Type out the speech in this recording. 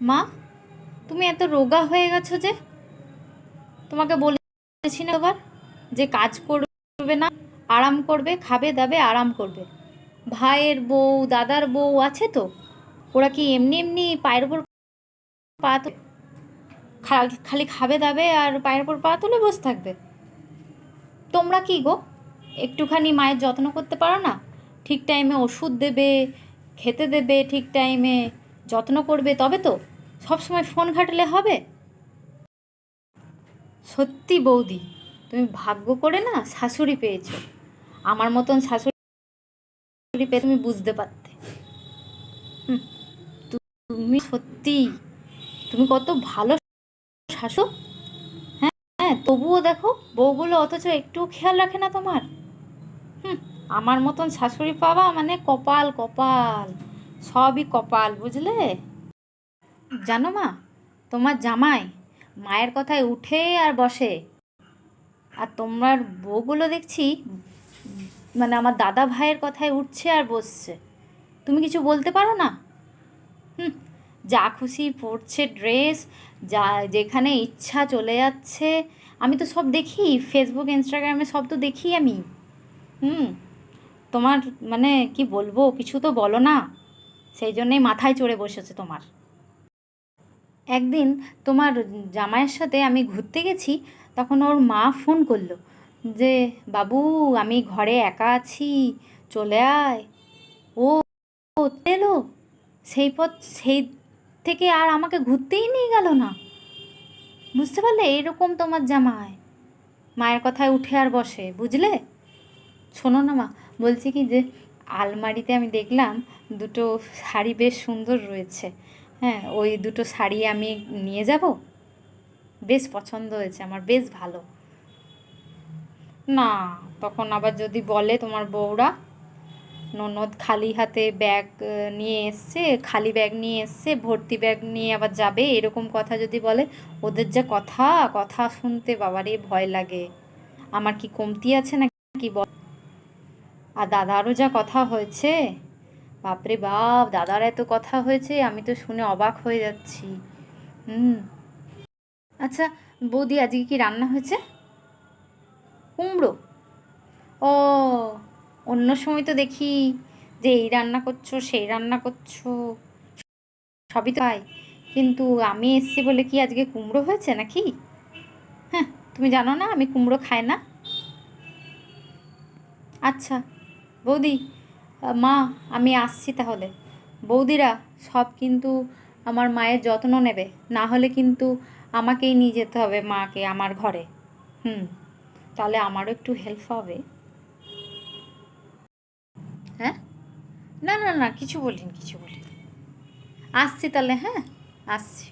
মা, তুমি এত রোগা হয়ে গেছো যে? তোমাকে বলেছি না এবার যে কাজ করবে না, আরাম করবে, খাবে, দাবে, আরাম করবে। ভাইয়ের বউ, দাদার বউ আছে তো? ওরা কি এমনি এমনি পায়ের ওপর পা খালি খাবে, দাবে আর পায়ের ওপর পা তুলে বসে থাকবে? তোমরা কি গো? একটুখানি মায়ের যত্ন করতে পারো না? ঠিক টাইমে ওষুধ দেবে, খেতে দেবে, ঠিক টাইমে যত্ন করবে তবে তো? সব সময় ফোন ঘাটলে হবে? সত্যি বৌদি, তুমি ভাগ্য করে না শাশুড়ি পেয়েছ। আমার মতন শাশুড়ি পেয়ে তুমি বুঝতে পারতে। তুমি সত্যি, তুমি কত ভালো শাশু। হ্যাঁ হ্যাঁ তবুও দেখো বউগুলো অথচ একটু খেয়াল রাখে না তোমার। হুম, আমার মতন শাশুড়ি পাওয়া মানে কপাল কপাল। সবই কপাল, বুঝলে? জানো মা, তোমার জামাই মায়ের কথায় উঠে আর বসে। আর তোমার বউগুলো দেখছি মানে আমার দাদা ভাইয়ের কথায় উঠছে আর বসছে। তুমি কিছু বলতে পারো না? হুম, যা খুশি পরছে ড্রেস, যা যেখানে ইচ্ছা চলে যাচ্ছে। আমি তো সব দেখি ফেসবুক ইনস্টাগ্রামে সব তো দেখি আমি। হুম, তোমার মানে কি বলব, কিছু তো বলো না। সেই জন্যেই মাথায় চড়ে বসেছে তোমার। একদিন তোমার জামাইয়ের সাথে আমি ঘুরতে গেছি, তখন ওর মা ফোন করল যে, বাবু, আমি ঘরে একা আছি, চলে আয়। ও এলো? সেই পথ, সেই থেকে আর আমাকে ঘুরতেই নিয়ে গেল না। বুঝতে পারলে, এরকম তোমার জামাই। মায়ের কথায় উঠে আর বসে, বুঝলে? শোনো না মা, বলছি কি যে আলমারিতে আমি দেখলাম দুটো শাড়ি বেশ সুন্দর রয়েছে। হ্যাঁ ওই দুটো শাড়ি আমি নিয়ে যাব। বেশ পছন্দ হয়েছে, আমার বেশ ভালো। না, তখন আবার যদি বলে তোমার বউরা, ননদ খালি হাতে ব্যাগ নিয়ে এসছে, খালি ব্যাগ নিয়ে এসছে, ভর্তি ব্যাগ নিয়ে আবার যাবে, এরকম কথা যদি বলে, ওদের যা কথা কথা শুনতে বাবারে ভয় লাগে। আমার কি কমতি আছে না কি বল আর দাদারও যা কথা হয়েছে? বাপরে বাপ, দাদার এত কথা হয়েছে, আমি তো শুনে অবাক হয়ে যাচ্ছি। হুম। আচ্ছা বৌদি, আজকে কি রান্না হয়েছে? কুমড়ো। ও, অন্য সময় তো দেখি যে এই রান্না করছ, সেই রান্না করছ। সবই তো হয় কিন্তু আমি এসছি বলে কি আজকে কুমড়ো হয়েছে নাকি? হ্যাঁ তুমি জানো না, আমি কুমড়ো খাই না। আচ্ছা। বৌদি, মা, আমি আসছি তাহলে। বৌদিরা সব কিন্তু আমার মায়ের যত্ন নেবে। না হলে কিন্তু আমাকেই নিয়ে যেতে হবে মাকে আমার ঘরে। হুম, তাহলে আমারও একটু হেল্প হবে। হ্যাঁ? না না না, কিছু বলিনি কিছু বলিনি। আসছি তাহলে হ্যাঁ? আসছি।